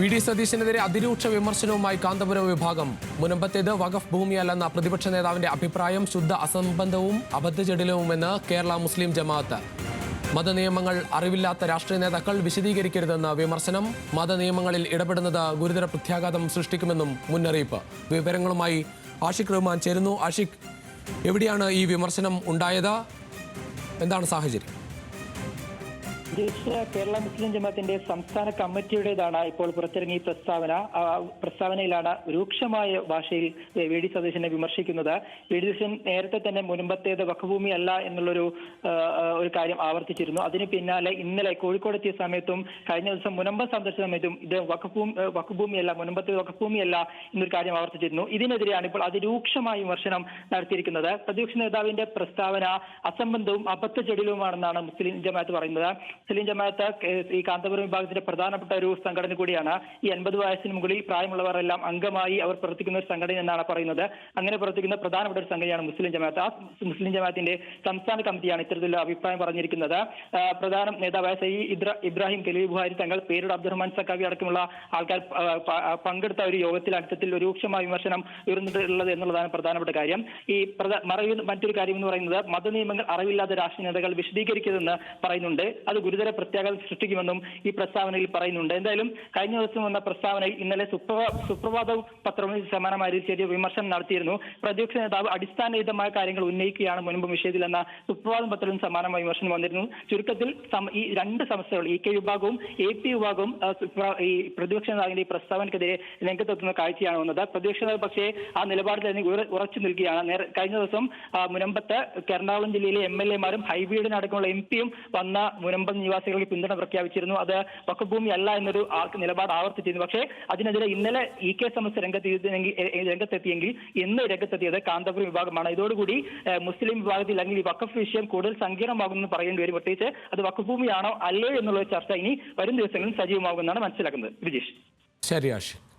V D സതീശനെതിരെ അതിരൂക്ഷ വിമർശനവുമായി കാന്തപുരം വിഭാഗം. മുനമ്പത്തേത് വഖഫ് ഭൂമിയല്ലെന്ന പ്രതിപക്ഷ നേതാവിന്റെ അഭിപ്രായം ശുദ്ധ അസംബന്ധവും അബദ്ധജടിലവുമെന്ന് കേരള മുസ്ലിം ജമാഅത്ത്. മതനിയമങ്ങൾ അറിവില്ലാത്ത രാഷ്ട്രീയ നേതാക്കൾ വിശദീകരിക്കരുതെന്ന വിമർശനം മതനിയമങ്ങളിൽ ഇടപെടുന്നത് ഗുരുതര പ്രത്യാഘാതം സൃഷ്ടിക്കുമെന്നും മുന്നറിയിപ്പ്. വിവരങ്ങളുമായി ആഷിഖ് റഹ്മാൻ ചേരുന്നു. ആഷിഖ് എവിടെയാണ് ഈ വിമർശനം ഉണ്ടായത്? എന്താണ് സാഹചര്യം? ദേശീയ കേരള മുസ്ലിം ജമാഅത്തിന്റെ സംസ്ഥാന കമ്മിറ്റിയുടേതാണ് ഇപ്പോൾ പുറത്തിറങ്ങിയ പ്രസ്താവന. പ്രസ്താവനയിലാണ് രൂക്ഷമായ ഭാഷയിൽ വി ഡി സതീശനെ വിമർശിക്കുന്നത്. വി ഡി സതീശൻ നേരത്തെ തന്നെ മുൻപത്തേത് വഖഭൂമി അല്ല എന്നുള്ളൊരു ഒരു കാര്യം ആവർത്തിച്ചിരുന്നു. അതിന് പിന്നാലെ ഇന്നലെ കോഴിക്കോട് എത്തിയ സമയത്തും കഴിഞ്ഞ ദിവസം മുനമ്പ സന്ദർശിച്ച സമയത്തും ഇത് വഖഭൂമി വഖഭൂമിയല്ല മുനമ്പത്തെ വഖഭൂമിയല്ല എന്നൊരു കാര്യം ആവർത്തിച്ചിരുന്നു. ഇതിനെതിരെയാണ് ഇപ്പോൾ അതിരൂക്ഷമായ വിമർശനം നടത്തിയിരിക്കുന്നത്. പ്രതിപക്ഷ നേതാവിന്റെ പ്രസ്താവന അസംബന്ധവും അബദ്ധ ചെടിലുമാണെന്നാണ് മുസ്ലിം ജമാഅത്ത് പറയുന്നത്. മുസ്ലിം ജമാഅത്ത് ഈ കാന്തപുരം വിഭാഗത്തിന്റെ പ്രധാനപ്പെട്ട ഒരു സംഘടന കൂടിയാണ്. ഈ എൺപത് വയസ്സിന് മുകളിൽ പ്രായമുള്ളവരെല്ലാം അംഗമായി അവർ പ്രവർത്തിക്കുന്ന ഒരു സംഘടന എന്നാണ് പറയുന്നത്. അങ്ങനെ പ്രവർത്തിക്കുന്ന പ്രധാനപ്പെട്ട ഒരു സംഘടനയാണ് മുസ്ലിം ജമാഅത്ത്. ആ മുസ്ലിം ജമാഅത്തിന്റെ സംസ്ഥാന കമ്മിറ്റിയാണ് ഇത്തരത്തിലുള്ള അഭിപ്രായം പറഞ്ഞിരിക്കുന്നത്. പ്രധാന നേതാവായ സൈ ഇബ്ര ഇബ്രാഹിം കലീൽ ബുഹാരി തങ്ങൾ പേരുടെ അബ്ദുറഹ്മാൻ സക്കാവി അടക്കമുള്ള ആൾക്കാർ പങ്കെടുത്ത ഒരു യോഗത്തിൽ അടുത്തത്തിൽ രൂക്ഷമായ വിമർശനം ഉയർന്നിട്ടുള്ളത് എന്നുള്ളതാണ് പ്രധാനപ്പെട്ട കാര്യം. ഈ മറയുന്ന മറ്റൊരു കാര്യം എന്ന് പറയുന്നത് മതനിയമങ്ങൾ അറിവില്ലാത്ത രാഷ്ട്രീയ നേതാക്കൾ വിശദീകരിക്കരുതെന്ന് പറയുന്നുണ്ട്. അത് ഗുരുതര പ്രത്യാഘാതം സൃഷ്ടിക്കുമെന്നും ഈ പ്രസ്താവനയിൽ പറയുന്നുണ്ട്. എന്തായാലും കഴിഞ്ഞ ദിവസം വന്ന പ്രസ്താവനയിൽ ഇന്നലെ സുപ്രഭാത പത്രവും സമാനമായ ചെറിയ വിമർശനം നടത്തിയിരുന്നു. പ്രതിപക്ഷ നേതാവ് അടിസ്ഥാനരഹിതമായ കാര്യങ്ങൾ ഉന്നയിക്കുകയാണ് മുൻപ് വിഷയത്തിൽ എന്ന സുപ്രഭാതം പത്രവും സമാനമായ വിമർശനം വന്നിരുന്നു. ചുരുക്കത്തിൽ ഈ രണ്ട് സംസ്ഥകൾ ഇ കെ വിഭാഗവും എ പി വിഭാഗവും ഈ പ്രതിപക്ഷ നേതാവിന്റെ ഈ പ്രസ്താവനക്കെതിരെ രംഗത്തെത്തുന്ന കാഴ്ചയാണ് വന്നത്. പ്രതിപക്ഷ നേതാവ് പക്ഷേ ആ നിലപാടിൽ തന്നെ ഉറ- ഉറച്ചു നിൽക്കുകയാണ്. കഴിഞ്ഞ ദിവസം മുനമ്പത്ത് എറണാകുളം ജില്ലയിലെ എം എൽ എമാരും ഹൈബ്രീഡിനടക്കമുള്ള എം പിയും വന്ന മുനമ്പം നിവാസികൾക്ക് പിന്തുണ പ്രഖ്യാപിച്ചിരുന്നു. അത് വക്കഭൂമി അല്ല എന്നൊരു നിലപാട് ആവർത്തിച്ചിരുന്നു. പക്ഷേ അതിനെതിരെ ഇന്നലെ ഇ കെ സമസ് രംഗത്തെത്തിയെങ്കിൽ രംഗത്തെത്തിയെങ്കിൽ ഇന്ന് രംഗത്തെത്തിയത് കാന്തപുരം വിഭാഗമാണ്. ഇതോടുകൂടി മുസ്ലിം വിഭാഗത്തിൽ അല്ലെങ്കിൽ വക്കഫ് വിഷയം കൂടുതൽ സങ്കീർണമാകുമെന്ന് പറയേണ്ടി വരും. പ്രത്യേകിച്ച് അത് വക്കഭൂമിയാണോ അല്ലേ എന്നുള്ള ചർച്ച ഇനി വരും ദിവസങ്ങളിൽ സജീവമാകുമെന്നാണ് മനസ്സിലാക്കുന്നത്. വിജേഷ്. ശരി ആഷിഖ്